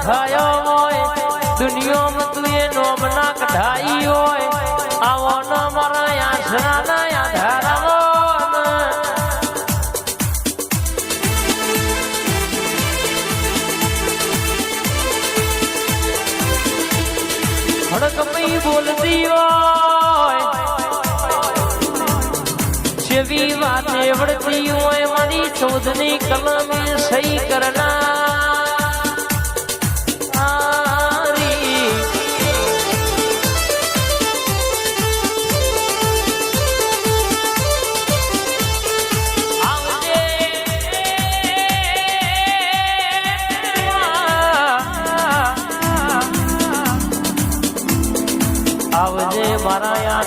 લખાયો હોય, દુનિયામાં તું એ નોમ ના કઢાઈ હોય. આવો ન મારા આશરા ના હડકપી બોલતી હોય. જેવી વાતે વળતી હોય, મારી ચૌદની કલમે સહી કરનારી.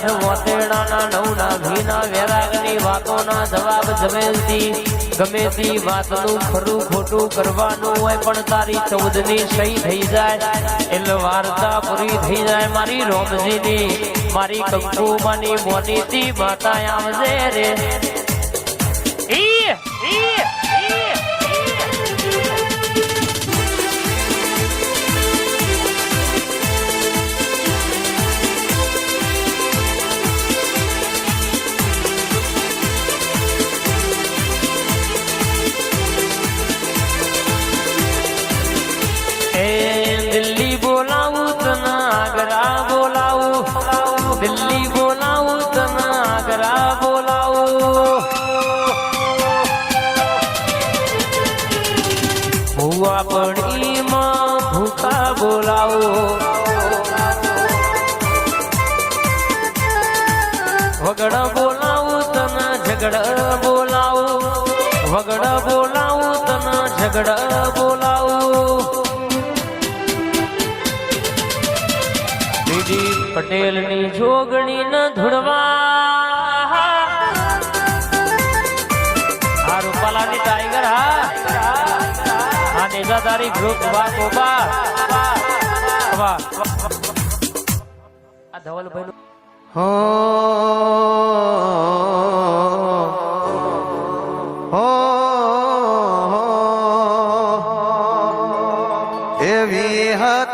નવના ભીના વેરાગની વાતોના જવાબ જમેલથી. ગમે તે વાતનું ખરું ખોટું કરવાનું હોય પણ તારી ચૌદની સહી થઈ જાય. એટલે વાર્તા પૂરી થઈ જાય મારી રોમજીની. મારી કંકુમાની મોનીતી માતા આવજે રે. ઈ, ઈ, વગડ બોલાવું તને ઝગડ બોલાવું. વગડ બોલાવું તને ઝગડ બોલાવું. બીજી પટેલની જોગણી ન ધૂળવા. આ રૂપાલાની ટાઈગર, હા. આ નેજાદારી ગ્રુપ હો.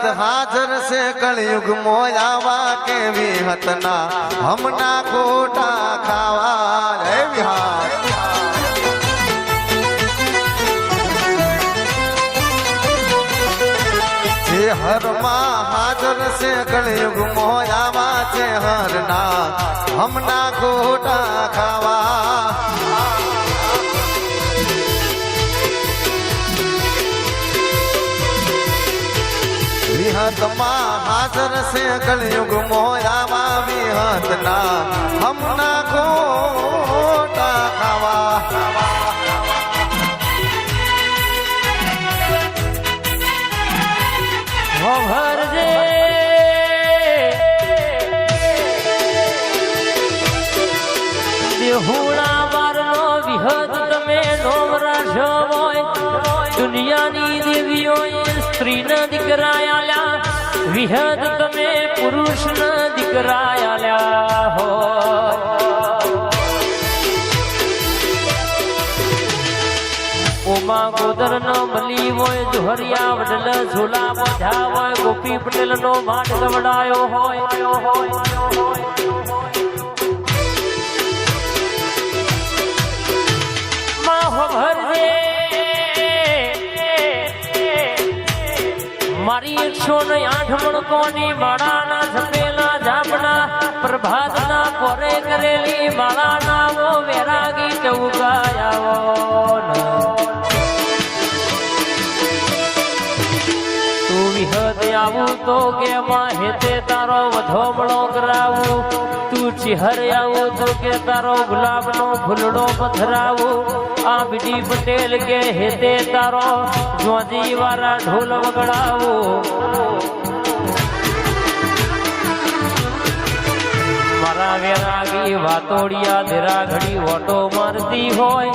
હત હાજર છે કળિયુગ મોયાવા કેવી હતના હમના ખોટા ખાવા રે વિહાર. હરમાં હાજર છે કળિયુગ મોયાવા છે હરના. હમના ખોટા ખાવા વિહતમાં હાજર છે કળયુગ મોયામાં વિહતના હમના ખોટા ખાવા. ભરજે દેહુણા નોમરા છો દુનિયાની દેવીઓએ સ્ત્રીના દીકરા આલ્યા વિહદ તમે પુરુષના દીકરા આલ્યા હો. ઓમા ગોદર નો મલી હોય જોહરિયા વડલ ઝોલા બધા હોય, ગોપી પટેલ નો માટ ગવડાયો હોય. એકસો ને આઠ મણકોની માળાના સપેલા જાપના પ્રભાતના કોરે કરેલી માળાના વો વેરાગી ચૌકાયાવો તું વિહદ આવું તો કે માં હેતે તારો વધોમણો કરાવું, તું ચિહર્યાવું તો કે તારો ગુલાબનો ફૂલડો પથરાવું. આ બીડી પટેલ કે હેતે તારો જોજી વાળા ઢોલ વગડાવું. વેરાગી વાતોડિયા ધીરા ઘડી ઓટો મારતી હોય.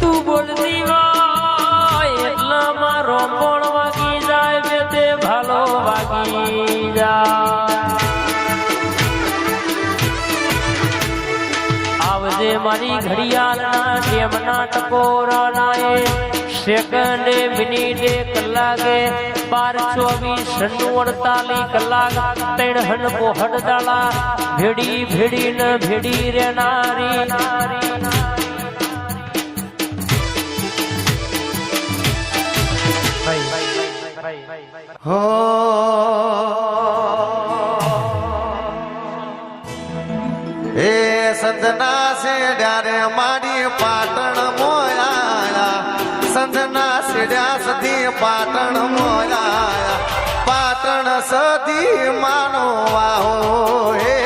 તું બોલતી હોય એટલા મારો કોણ આવજે મારી ઘડિયાળના જેમના ટકોરાના સેકન્ડે મિનિટે કલાકે બાર ચોવીસ સન્નું અડતાલીસ કલાક ત્રણ હન પોહડ દાળા ભેડી ભેડી ન ભેડી રેનારી હો એ સંતના સેડ્યા રે મારી પાટણ મોયા સંતના સેડ્યા સધી પાટણ મોયા પાટણ સધી માનો વાહો હે.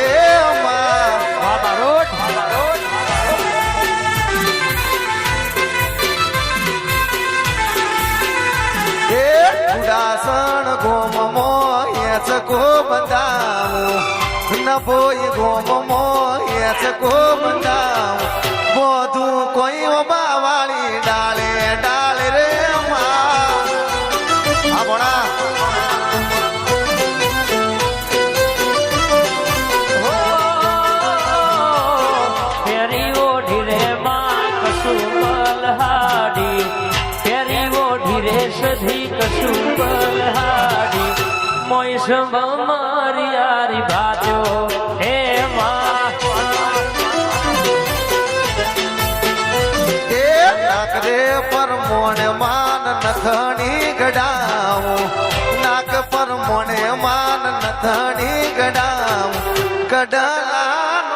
મોયચ કો બંધાવું નભોય ગોમ મોયચ કો બંધાવું મોય મારી યારી ભાત્યો હે નાકરે પર મોણે માન નથણી ગડાવું. નાક પર મોણે માન નથણી ગડાવું. કડલાનો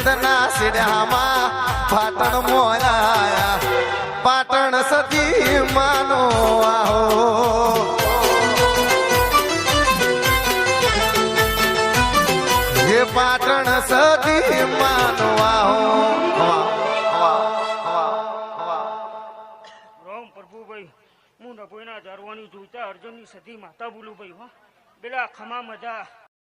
સદના શેલ્યામાં પાટણ મોજાયા પાટણ સતી માનો આહો હે પાટણ સતી માનો રામ પ્રભુભાઈ હું નભોઈના ધારવાની જોઈતા અર્જુનની સધી માતા બોલું ભાઈ હો. પેલા ખમા મજા.